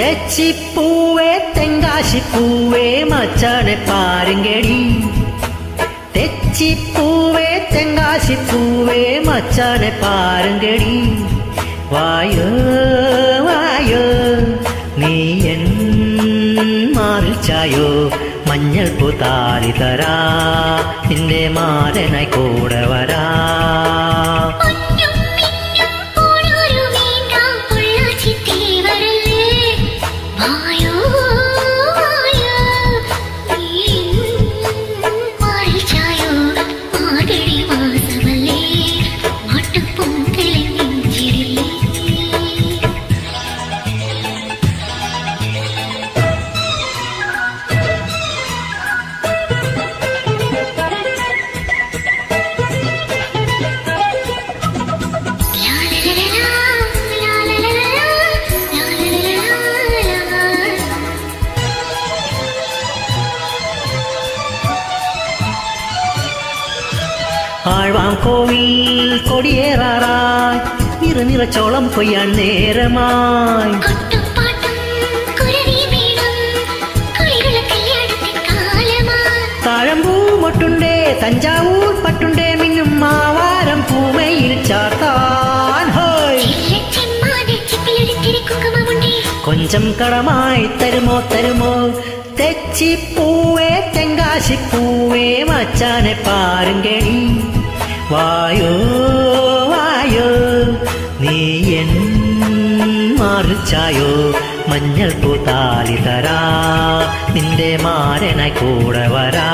തെച്ചിപ്പൂവേ തെങ്കാശിപ്പൂവേ മച്ചാനെ പാരുങ്കടി. തെച്ചിപ്പൂവേ തെങ്കാശിപ്പൂവേ മച്ചാനെ പാരുങ്കടി. വായോ വായോ നീ എൻ മാറിൽ ചായോ മഞ്ഞൾ പൂത്താലി തരാ നിന്റെ മാരനായി കൂടെ വരാ. ആഴ്വാം കോവിൽ കൊടിയേറാറായി. നിറനിറച്ചോളം കൊയ്യാൻ നേരമായി. താഴമ്പൂ മൊട്ടുണ്ടേ തഞ്ചാവൂർ പട്ടുണ്ടേ മിന്നും മാവാരം പൂമയിൽ ചാർത്ത. കൊഞ്ചം കടമായി തരുമോ തരുമോ? തെച്ചിപ്പൂവേ തെങ്കാശിപ്പൂവേ മച്ചാനെ പാരുങ്കടി വായോ വായോ നീ എൻ മാറിച്ചായോ? മഞ്ഞൾ പൂത്താലി തരാ നിന്റെ മാരനായി കൂടെ വരാ.